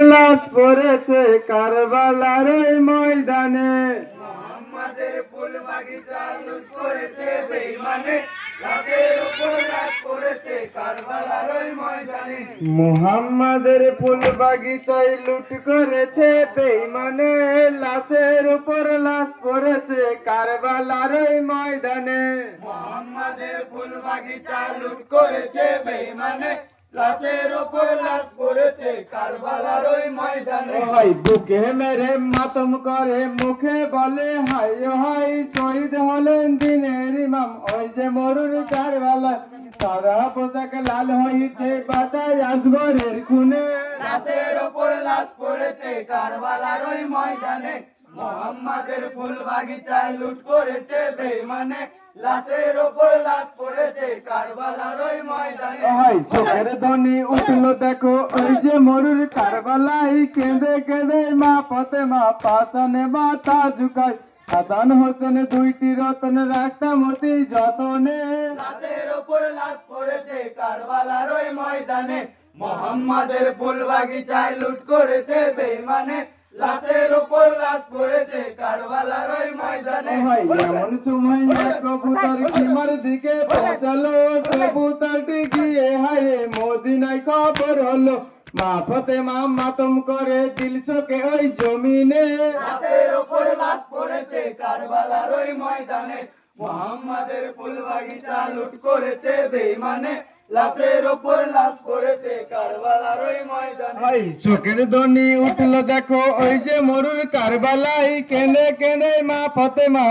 লাশ পড়েছে কারবালার ময়দানে। আমাদের ফুল বাগিচা লুট করেছে বেইমানে লাশের উপর লাশ পড়েছে কারবালার ময়দানে। মুহাম্মাদের ফুল বাগিচায় লুট করেছে বেইমানে লাশের উপর লাশ পড়েছে কারবালার ময়দানে। মোহাম্মদের ফুল বাগিচা লুট করেছে বেইমানে লাশের উপর লাশ কারবালার ওই ময়দানে। হাই বুকে মেরে মাতম করে মুখে বলে হাই হাই শহীদ হলেন দিনের ইমাম। ওই যে মরুর কারবালা সাদা পোশাক লাল হয়েছে বাঁচায় আসগরের খুনে। লাশের উপর লাশ পড়েছে কারবালার ওই ময়দানে। মোহাম্মদের ফুল বাগিচায় লুট করেছে বেইমানে। লাশের উপর লাশ পড়েছে কারবালার ওই ময়দানে। হাই চোখের ধ্বনি উঠল দেখো ওই যে মরুর কারবালাই। কেঁদে কেঁদে মা পথে মা পাতানে মাথা ঝুকায় হাসান হোসেন দুইটি রতন রাখতাম অতি যতনে। লাশের উপর লাশ পড়েছে কারবালার ওই ময়দানে। মোহাম্মদের ফুল বাগিচায় লুট করেছে বেইমানে। লাশের উপর লাশ পড়েছে কারবালার ওই ময়দানে। এমন সময় কবুতর সীমার দিকে পৌঁছালো কবুতরটি গিয়ে হায় মদিনায় খবর হলো। মা ফতে মা মাতম করে দিল শোকে ওই জমিনে। লাশের উপর লাশ পড়েছে কারবালার ওই ময়দানে। মোহাম্মদের ফুল বাগিচা লুট করেছে বেইমানে। লাশের উপর লাশ পড়েছে কারবালার ওই ময়দানে। ভাই চোখের ধ্বনি উঠল দেখো ওই যে মরুর কারবালাই। কেনে কেনে মা মা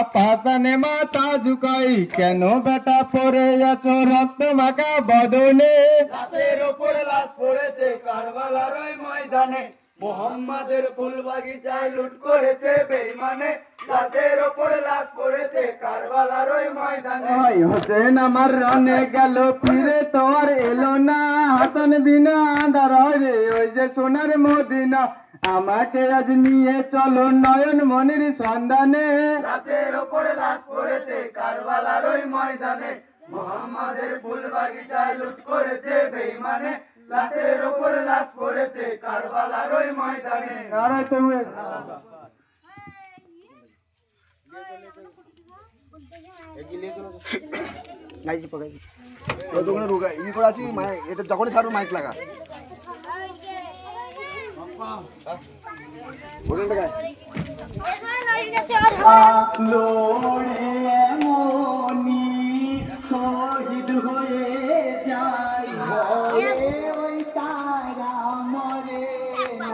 কেন বেটা পড়ে আছো রক্ত মাখা বদনে? লাশের উপর লাশ পড়েছে কারবালার ওই ময়দানে। মোহাম্মদের ফুল বাগিচায় লুট করেছে বেইমানে। লাশের উপর লাশ পড়েছে কারবালার ওই ময়দানে। ভাই হোসেন আমার রনে গেল ফিরে তো এলো না। হাসান বিনা আন্ধার ওই যে সোনার মদিনা। আমাকে আজ নিয়ে চলো নয়ন মনির সন্ধানে। লাশের উপর লাশ পড়েছে কারবালার ওই ময়দানে। মোহাম্মদের ফুল বাগিচায় লুট করেছে বেইমানে। লাশের উপর লাশ পড়েছে কারবালার ওই ময়দানে। আরে তুমি গাইছি পকাই ওই দোকানে রোগা ই করে আছি এটা যখনই ছাড়ো মাইক লাগা শহীদ হয়ে যায় তারা মরে না